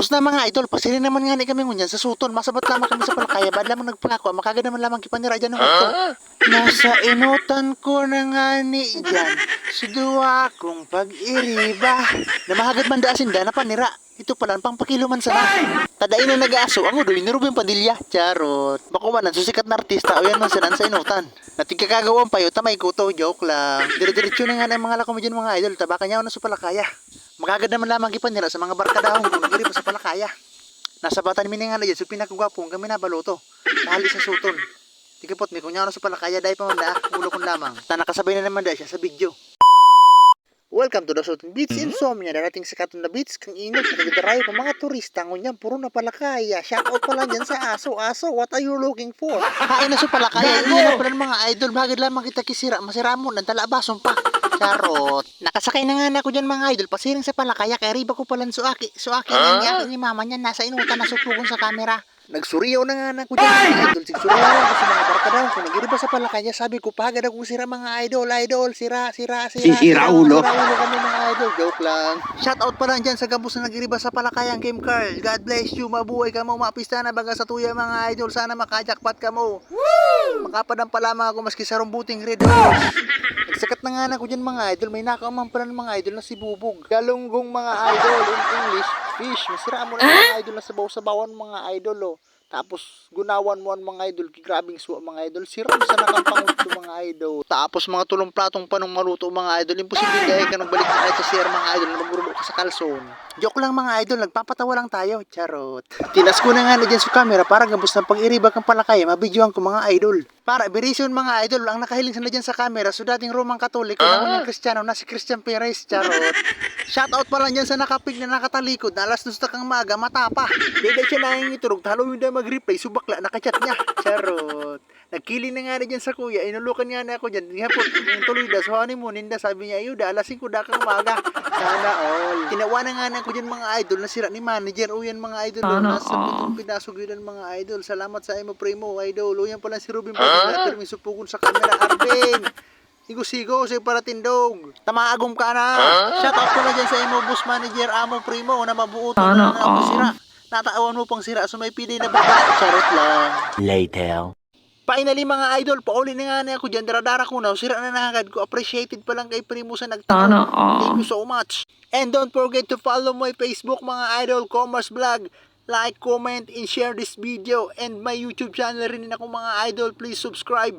Basta mga idol, pasiri naman nga ni kami ngunyan sa suton. Masabat lamang kami sa palakaya. Bad lamang nagpalako. Makagad naman lamang kipanira dyan ng hukto. Nasa inutan ko na nga ni dyan. Sidua kong pag-iriba. Namahagad man daasin da na panira. Ito pala pang pakiluman sana. Tadain na nag-aaso ang udoy ni Ruben Padilla. Charot. Makumanan susikat na artista o yan man sinan sa inutan. Natigkakagawan pa yun, tamay kuto, joke lang. Dire-diretso na nga ng mga lako mo dyan mga idol. Tabakan niya ako na sa palakaya. Magagad naman lamang ipanira sa mga barkadahong kung nagiri pa sa palakaya. Nasa batan mi nga na dyan, so pinakagwapong kami na baluto. Nahali sa suton. Tigapot kung niya sa palakaya, dahil pa man da, ulo kong lamang. Ta nakasabay na naman da siya sa video. Welcome to the Sultan Beach Insomnia. Darating sa katon na beach, kang inot, nagdarayo ng mga turista. Ngunyan, puro na palakaya. Shout out pala dyan sa aso. Aso, what are you looking for? Kain na sa palakaya. Na pala ng mga idol. Bagad lamang kita kisira. Masira mo, nantala bason pa. Charot. Nakasakay na nga na ako dyan mga idol. Pasiring sa palakaya. Kaya riba ko palang suaki. Suaki huh? niya. Ni mama niya nasa inutan na supugon sa camera. Nagsuriyaw na nga na ako dyan mga idol. Sigsuriyaw ako sa mga barkadaw. Kung nagiriba sa palakaya, sabi ko, pagad akong sira mga idol. Idol, sira, sira, sira. Sisira ulo. Sira ulo kami mga idol. Joke lang. Shout out pala dyan sa gabos na nagiriba sa palakayang Kim Carl. God bless you. Mabuhay ka mo. Mapista na baga sa tuya mga idol. Sana makajakpat ka mo. Makapadang pa lamang ako maski sa rumbuting red horse. Nagsakat na nga na ko dyan mga idol. May nakaman pala ng mga idol na si Bubog. Galunggong mga idol in English. Fish. Masira mo na mga idol na sabaw-sabawan mga idol oh. Tapos gunawan mo ang mga idol. Grabing suwa mga idol. Siram sa nakapangot mga idol. Tapos mga tulong platong panong maluto mga idol. Imposible gaya ka nang balik na sa CR mga idol na magrubo ka sa kalson. Joke lang mga idol. Nagpapatawa lang tayo. Charot. Tinas ko na nga na dyan sa camera para gabos ng pag-iriba kang palakaya. Mabidyoan ko mga idol. Para berisyon mga idol. Ang nakahiling sa na dyan sa camera. So dating Roman Katoliko. Uh? ng Kristiyano na si Christian Perez. Charot. Shoutout pala dyan sa nakapig na nakatalikod na alas nusta kang maga matapa. Dede siya nangingiturog talo yung dahil mag-replay subakla nakachat niya. Charot. Nagkili na nga na dyan sa kuya. Inulukan nga na ako dyan. Ngapot, yung tuloy da. So honeymoon, da. Sabi niya, ayuda, alas 5 da kang maga. Sana all. Tinawa na nga na ako dyan mga idol. Nasira ni manager. O yan mga idol. Sana Nasa all. pitong pinasog yun ang mga idol. Salamat sa imo primo, idol. O yan pala si Ruben Padilla. Huh? May supugon sa camera. Arben. Sigo-sigo sa para tindog. Tamaagom ka na. Shout out ko na dyan sa imo boss manager Amo Primo na mabuo to na na ako sira. Natawan mo pang sira so may pili na baba. Charot lang. Later. Finally mga idol, pauli na nga na ako dyan. Daradara ko na. Sira na nahagad ko. Appreciated pa lang kay Primo sa nagtanong. Thank you so much. And don't forget to follow my Facebook mga idol commerce vlog. Like, comment, and share this video. And my YouTube channel rin ako mga idol. Please subscribe.